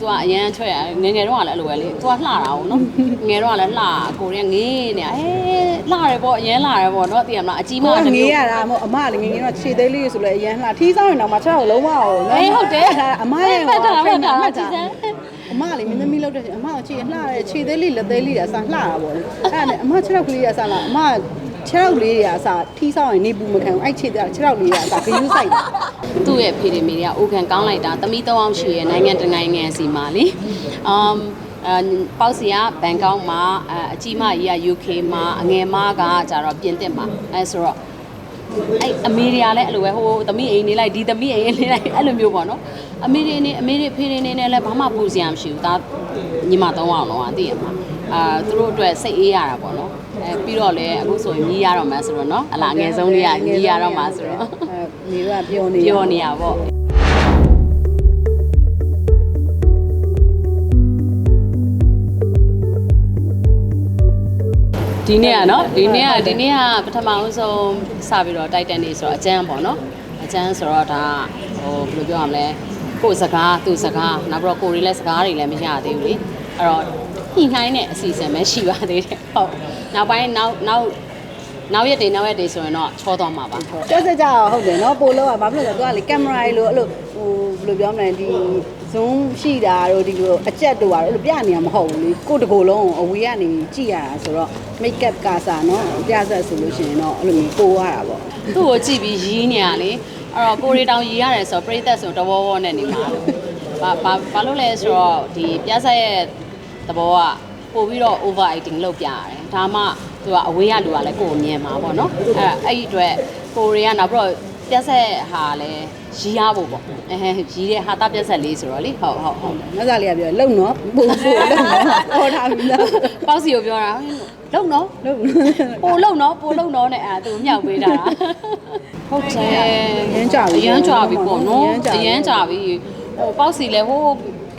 သူကအရန်ထွက်ရငယ်ငယ်တော့ကလည်းအဲ့လိုပဲလေသူကလှတာအောင်နော်ငယ်တော့ကလည်းလှကိုရီးယားငေးနေအဲလှတယ်ပေါ့အရန်လှတယ်ပေါ့နော်သိရမလားအကြီးမကိုတစ်ကငေးမျိုး ရတာမဟုတ်အမကလည်းငေးငေးတော့ခြေသေးလေးဆိုလဲအရန်လှထီးဆောင်ရင်တော့မှ6လုံးမအောင်နော်အေးဟုတ်တယ်အမရဲ့ဖတ်တာဖတ်တာမှတ်ကြတာည့်စမ်းအမကလည်းမင်းသမီးလောက်တဲ့အမကခြေလှတယ်ခြေသေးလေးလက်သေးလေးအစားလှတာပေါ့လေအဲ့ဒါနဲ့အမ6လောက်ကလေးရအစားလားအမ 6လောက်လေးရအစားထီးဆောင်ရင်နေပူမခံဘူးအဲ့ခြေသေး6လောက်လေးရအစားဂယုစိုက်တာသူ့ရဲ့ဖေဒီမီတွေကအိုခံကောင်းလိုက်တာသမီးသုံးအောင်ရှိရဲ့နိုင်ငံတကာနိုင်ငံစီမှာလေအမ်အပေါ့စီကဘန်ကောက်မှာအအကြီးမကြီးက UK မှာအငယ်မကကြတော့ပြင်သစ်မှာအဲဆိုတော့အဲ့အမေရိကလည်းအဲ့လိုပဲဟိုသမီးအိမ်နေလိုက်ဒီသမီးအိမ်နေလိုက်အဲ့လိုမျိုးပေါ့နော်အမေရိနေအမေရိဖေနေနေနဲ့လည်းဘာမှပူစရာမရှိဘူးဒါညီမသုံးအောင်တော့သိရမှာအာသူတို့အတွက်စိတ်အေးရတာပေါ့နော် အဲပြီးတော့လည်းအခုဆိုရင်မြည်ရတော့မှဆိုတော့နော်အလားအငယ်ဆုံးလေးကမြည်ရတော့မှဆိုတော့အဲနေကပြောနေပြောနေရပေါ့ဒီနေ့ကနော်ဒီနေ့ကဒီနေ့ကပထမဦးဆုံးစပြီးတော့တိုက်တန်နေဆိုတော့အကျန်းပေါ့နော်အကျန်းဆိုတော့ဒါဟိုဘယ်လိုပြောရမလဲကိုယ်စကားသူ့စကားနောက်ပြီးတော့ကိုယ်တွေလည်းစကားတွေလည်းမရသေးဘူးလေအဲ့တော့ ညှိနှိုင်းတဲ့အစီအစဉ်ပဲရှိပါသေးတယ်ဟုတ်နောက်ပိုင်းနောက်နောက်နောက်ရက်တွေနောက်ရက်တွေဆိုရင်တော့ချောသွားမှာပါတက်စကြဟုတ်တယ်နော်ပိုလို့ကဘာဖြစ်လို့လဲသူကလေကင်မရာလေးလို့အဲ့လိုဟိုဘယ်လိုပြောမလဲဒီ zoom ရှိတာတို့ဒီလိုအကြက်တို့ပါတော့အဲ့လိုပြနေရမဟုတ်ဘူးလေကိုယ့်တကိုယ်လုံးအဝေးကနေကြည့်ရတာဆိုတော့ make up ကစားနော်ပြဆက်ဆိုလို့ရှိရင်တော့အဲ့လိုမျိုးပိုးရတာပေါ့သူ့ကိုကြည့်ပြီးရီးနေရလေအဲ့တော့ကိုရီတောင်ရီးရတယ်ဆိုတော့ပရိသတ်ဆိုတဘောဘောနဲ့နေမှာလို့ဘာဘာဘာလို့လဲဆိုတော့ဒီပြဆက်ရဲ့ သဘောကပို့ပြီးတော့ over acting လုပ်ပြရတယ်ဒါမှသူကအဝေးရလူကလည်းကိုယ်မြင်မှာပေါ့နော်အဲ့အဲ့ဒီအတွက်ကိုရီကနောက်ပြီးတော့ပြဆက်ဟာလည်းရီးရဖို့ပေါ့အဲရီးတဲ့ဟာတာပြဆက်လေးဆိုတော့လေဟုတ်ဟုတ်ဟုတ်မဆာလေးကပြောလုံနော်ပို့ပို့လုံနော်ဟောထားပြီလားပေါ့စီကိုပြောတာလုံနော်လုံပိုလုံနော်ပိုလုံနော်နဲ့အဲ့ဒါသူမြောက်ပေးတာဟုတ်တယ်ရမ်းကြပြီအရန်ကြပြီပေါ့နော်ရမ်းကြပြီအရန်ကြပြီဟိုပေါက်စီလဲဟို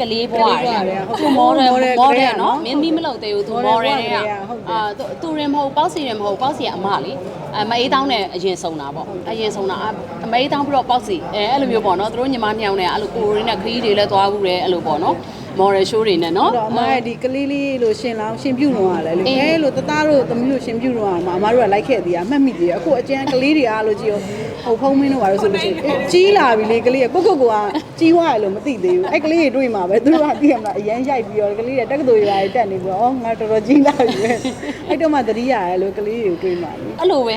ကလေးဘွားကလေးဘွားတတယ်ယ်သူမော်ဒယ် model မော်ဒကလေးယ်ကနော်နော်မင်းမီးမလုပ်သေးဘူးသူ model မော်ဒယ်ကတွေကလေးကဟုတ်တယ်အာသူသူရင်မဟုတ်ပေါက်စီရင်မဟုတ်ပေါက်စီကအမလေးအမအေးတောင်းနဲ့အရင်ဆုံးတာပေါ့အရင်ဆုံးတာအမအေးတောင်းပြီးတော့ပေါက်စီအဲအဲ့လိုမျိုးပေါ့နော်သူတို့ညီမနှစ်ယောက်နဲ့အဲ့လိုကိုရင်းနဲ့ခရီးတွေလည်းသွားဘူးတယ်အဲ့လိုပေါ့နော်မော်ဒယ်ရှိုးတွေနဲ့နော်တော့အမရဲ့ဒီကလေးလေးလို့ရှင်လောင်းရှင်ပြုတ်တော့ရလဲလေအေးအဲလို့တသားတို့သမီးတို့ရှင်ပြုတ်တော့မှာအမတို့ကလိုက်ခဲ့သေးတာမှတ်မိသေးတယ်အခုအကျန်းကလေးတွေအားလို့ကြည့်ရော ဟိုဖုံးမင်းတို့ပါလို့ဆိုလို့ရှိရင်အေးကြီးလာပြီလေကလေးကကိုကိုကိုကကြီးွားရလို့မသိသေးဘူးအဲကလေးတွေတွေ့မှာပဲသူတို့ကသိရမှာအရန်ရိုက်ပြီးတော့ကလေးတွေတက္ကသိုလ်ရာတွေတက်နေပြီးတော့ဩငါတော်တော်ကြီးလာပြီပဲအဲ့တော့မှသတိရတယ်လို့ကလေးတွေတွေ့မှာလေအဲ့လိုပဲ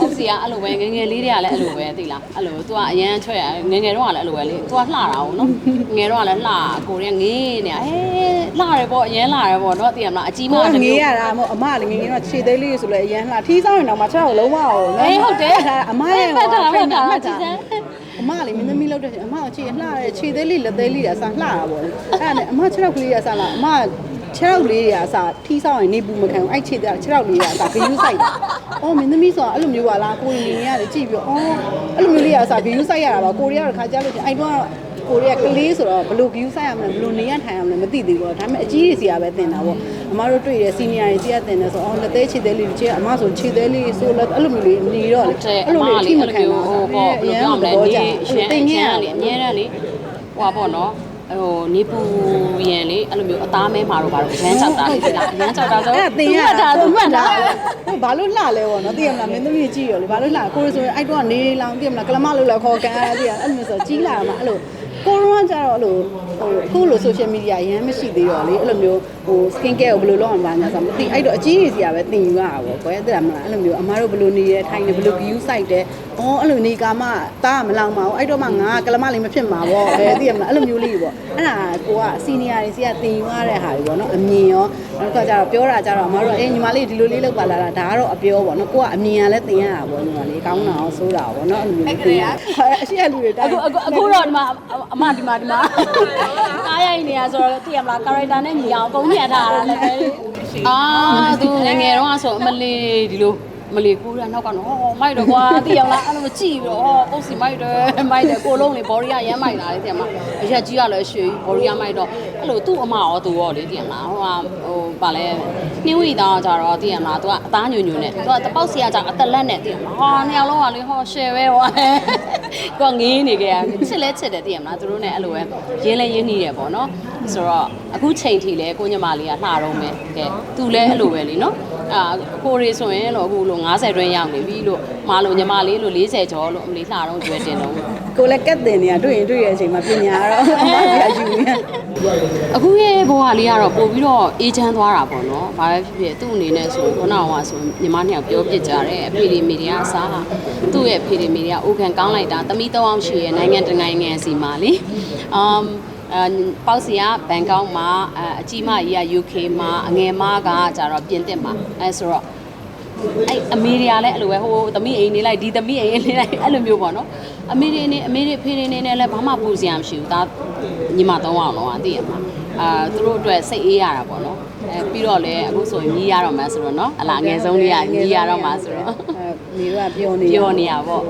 ဟုတ်စီကအဲ့လိုပဲငယ်ငယ်လေးတွေကလည်းအဲ့လိုပဲသိလားအဲ့လို तू ကအရန်ထွက်ရငယ်ငယ်တော့ကလည်းအဲ့လိုပဲလေ तू ကလှတာအောင်နော်ငယ်တော့ကလည်းလှကိုရီးယားငေးနေအဲလှတယ်ပေါ့အရန်လှတယ်ပေါ့နော်သိရမလားအကြီးမကိုကတစ်ငေးမျိုးရတာမဟုတ်အမလည်းငေးငေးတော့ခြေသေးလေးဆိုလဲအရန်လှထီးဆောင်ရင်တော့မှ6လောက်လုံးမအောင်နော်အေးဟုတ်တယ်ဒါအမရဲ့ဖတ်တာဖတ်တာမှတ်ကြည့်တာစမ်းအမကလေမင်းသမီးလောက်တဲ့အမကခြေလှတယ်ခြေသေးလေးလက်သေးလေးအစားလှတာပေါ့လေအဲ့ဒါနဲ့အမ6လောက်ကလေးရစားလားအမ6လောက်လေးရအစားထီးဆောင်ရင်နေပူမခံဘူးအဲ့ခြေသေး6လောက်လေးရအစားဂယုစိုက်တာအော်မင်းသမီးဆိုတာအဲ့လိုမျိုးပါလားကိုရင်နေရတယ်ကြည့်ပြီးတော့အော်အဲ့လိုမျိုးလေးရအစားဂယုစိုက်ရတာပါကိုရီးယားတစ်ခါကြားလို့ချင်းအဲ့တော့ ကိုရီးယားကလေးဆိုတော့ဘယ်လိုဂယူဆိုင်ရမလဲဘယ်လိုနေရထိုင်ရမလဲမသိသေးဘူးပေါ့ဒါပေမဲ့အကြီးကြီးစီကပဲတင်တာပေါ့အမတို့တွေ့ရစီနီယာတွေစီကတင်တယ်ဆိုအော်လက်သေးခြေသေးလေးချေအမဆိုခြေသေးလေးဆိုလက်အဲ့လိုမျိုးလေးနေတော့လေတဲ့အဲ့လိုလေးအထိမခံဟိုတာပေါ့ဘယ်လိုပြောမလဲနေရှရှင်င်တင်တင်ငငယ်ယ်လေလေအမြဲတမ်းလေဟိုပါပေါ့နော်ဟိုနေပူရင်လေအဲ့လိုမျိုးအသားမဲမှာတော့ပါတော့အရန်ကြောက်တာလေဒီလားအရန်ကြောက်တာဆိုအဲ့ဒါတင်ရသူမှတ်တာသူမှတ်တာဟိုဘာလို့လှလဲပေါ့နော်သိရမလားမင်းသမီးကြည့်ရလေဘာလို့လှကိုရဆိုရင်အဲ့တော့နေလောင်သိရမလားကလမလို့လည်းခေါ်ကန်ရသိရအဲ့လိုမျိုးဆိုကြီးလာမှာအဲ့လို ကိုရောကကြတော့ အဲ့လိုဟိုအခုလို social media ရမ်းမရှိသေးတော့လေအဲ့လိုမျိုးဟို skin care ကိုဘယ်လိုလုပ်အောင်ပါညာဆိုမသိအဲ့တော့အကြီးကြီးစီကပဲတင်ယူရတာပေါ့ကွယ်သိရမလားအဲ့လိုမျိုးအမားတို့ဘယ်လိုနေရထိုင်နေဘယ်လို view site တဲ့အော်အဲ့လိုနေကာမှတားမလောင်ပါဘူးအဲ့တော့မှငါကလမလေးမဖြစ်မှာပေါ့ဘယ်သိရမလားအဲ့လိုမျိုးလေးပေါ့အဲ့ဒါကိုက senior တွေစီကတင်ယူရတဲ့ဟာတွေပေါ့နော်အမြင်ရောနောက်တစ်ခါကျတော့ပြောတာကျတော့အမားတို့အေးညီမလေးဒီလိုလေးလောက်ပါလာတာဒါကတော့အပြောပေါ့နော်ကိုကအမြင်ကလည်းတင်ရတာပေါ့ညီမလေးကောင်းတာရောဆိုးတာရောပေါ့နော်အဲ့လိုမျိုးတင်ရအရှိရလူတွေတိုင်းအခုအခုအခုတော့ဒီမှာအမဒီမှာဒီမှာကားရိုက်နေရဆိုတော့သိရမလားကာရိုက်တာနဲ့ညီအောင်အကုန်ညံ့ထားတာလည်းပဲအာသူငယ်ငယ်တော့ဆိုအမလေးဒီလိုမလေးကိုရနောက်ကတော့ဟောမိုက်တော့ကွာသိရမလားအဲ့လိုကြည့်ပြီးတော့ဟောပုတ်စီမိုက်တယ်မိုက်တယ်ကိုလုံးလေဘော်ရီကရမ်းမိုက်တာလေသိရမလားအရက်ကြီးကလည်းရွှေဘော်ရီကမိုက်တော့အဲ့လိုသူ့အမရောသူရောလေသိရမလားဟိုဟာဟိုဗာလဲနှင်းဝီသားကြတော့သိရမလားသူကအသားညွညွနဲ့သူကတပေါက်စီကကြအသက်လက်နဲ့သိရမလားဟာနှစ်ယောက်လုံးကလေဟောရှယ်ပဲဟော ကိုကငေးနေကြရချစ်လဲချစ်တယ်သိရမလားသူတို့နဲ့အဲ့လိုပဲရင်းလဲရင်းနေတယ်ပေါ့နော် ဆိုတော့အခုချိန်ထိလဲကိုညီမလေးကလှတော့မယ်ကဲသူလည်းအဲ့လိုပဲလीနော်အာကိုရီဆိုရင်လို့အခုလို့90တွင်းရောက်နေပြီလို့မလို့ညီမလေးလို့40ကျော်လို့အမလေးလှတော့ကျွဲတင်တော့ကိုလည်းကက်တင်နေတာတွေ့ရင်တွေ့ရတဲ့အချိန်မှာပညာတော့အမကယူနေအခုရဲ့ဘဝလေးကတော့ပို့ပြီးတော့အေးချမ်းသွားတာပေါ့နော်ဘာပဲဖြစ်ဖြစ်သူ့အနေနဲ့ဆိုခုနကဆိုညီမနှစ်ယောက်ပြောပြကြတယ်အဖေဒီမီဒီယာအစားသူ့ရဲ့အဖေဒီမီဒီယာအိုခံကောင်းလိုက်တာသမီး၃အောင်ရှိရဲ့နိုင်ငံတနိုင်ငံစီမှာလေအမ်အ ပေါက်စီကဘန်ကောက်မှာအအကြီးမကြီးက UK မှာအငယ်မကကြတော့ပြင်သစ်မှာအဲဆိုတော့အဲ့အမေတွေကလည်းအဲ့လိုပဲဟိုသမီးအိမ်နေလိုက်ဒီသမီးအိမ်နေလိုက်အဲ့လိုမျိုးပေါ့နော်အမေတွေနေအမေတွေဖေတွေနေနေလည်းဘာမှပူစရာမရှိဘူးဒါညီမသုံးအောင်တော့သိရမှာအာသူတို့အတွက်စိတ်အေးရတာပေါ့နော်အဲပြီးတော့လည်းအခုဆိုရင်မြည်ရတော့မှဆိုတော့နော်အလားအငယ်ဆုံးလေးကမြည်ရတော့မှဆိုတော့အဲနေတော့ပြောနေပြောနေရပေါ့